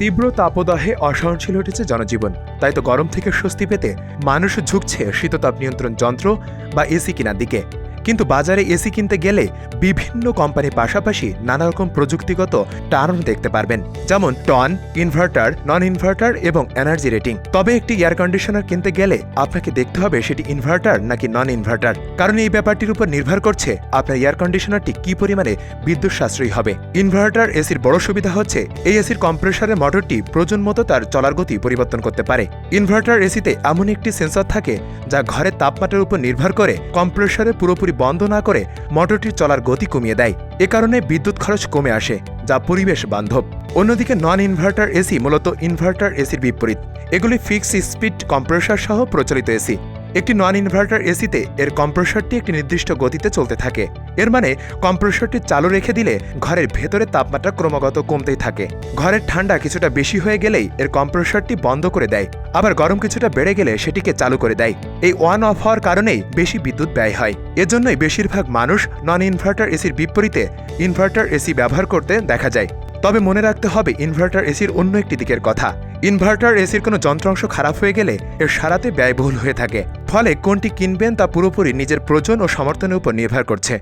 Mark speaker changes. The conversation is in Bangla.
Speaker 1: তীব্র তাপদাহে অসহনশীল উঠেছে জনজীবন। তাই তো গরম থেকে স্বস্তি পেতে মানুষ ঝুঁকছে শীততাপ নিয়ন্ত্রণ যন্ত্র বা এসি কেনার দিকে। কিন্তু বাজারে এসি কিনতে গেলে বিভিন্ন কোম্পানির পাশাপাশি নানা রকম প্রযুক্তিগত টার্ম দেখতে পারবেন। যেমন টন, ইনভার্টার নন ইনভার্টার এবং এনার্জি রেটিং। তবে একটি এয়ার কন্ডিশনার কিনতে গেলে আপনাকে দেখতে হবে সেটি ইনভার্টার নাকি নন ইনভার্টার কারণ এই ব্যাপারটির উপর নির্ভর করছে আপনার এয়ার কন্ডিশনারটি কি পরিমাণে বিদ্যুৎ সাশ্রয়ী হবে। ইনভার্টার এসির বড় সুবিধা হচ্ছে এই এসির কম্প্রেসারের মোটরটি প্রয়োজন মতো তার চলার গতি পরিবর্তন করতে পারে। ইনভার্টার এসিতে এমন একটি সেন্সর থাকে যা ঘরের তাপমাত্রার উপর নির্ভর করে কম্প্রেসারে পুরোপুরি বন্ধ না করে মোটরটির চলার গতি কমিয়ে দেয়। এ কারণে বিদ্যুৎ খরচ কমে আসে, যা পরিবেশ বান্ধব। অন্যদিকে নন ইনভার্টার এসি মূলত ইনভার্টার এসির বিপরীত। এগুলি ফিক্স স্পিড কম্প্রেসার সহ প্রচলিত এসি একটি নন ইনভার্টার এসিতে এর কম্প্রেসরটি একটি নির্দিষ্ট গতিতে চলতে থাকে। এর মানে কম্প্রেসরটি চালু রেখে দিলে ঘরের ভেতরে তাপমাত্রা ক্রমাগত কমতেই থাকে। ঘরের ঠান্ডা কিছুটা বেশি হয়ে গেলেই এর কম্প্রেসরটি বন্ধ করে দেয়। আবার গরম কিছুটা বেড়ে গেলে সেটিকে চালু করে দেয়। এই ওয়ান অফ হওয়ার কারণেই বেশি বিদ্যুৎ ব্যয় হয়। এজন্যই বেশিরভাগ মানুষ নন ইনভার্টার এসির বিপরীতে ইনভার্টার এসি ব্যবহার করতে দেখা যায়। তবে মনে রাখতে হবে ইনভার্টার এসির অন্য একটি দিকের কথা। ইনভার্টার এসির কোনো যন্ত্রাংশ খারাপ হয়ে গেলে এর সারাতে ব্যয়বহুল হয়ে থাকে। ফলে কোনটি কিনবেন তা পুরোপুরি নিজের প্রয়োজন ও সমর্থনের উপর নির্ভর করছে।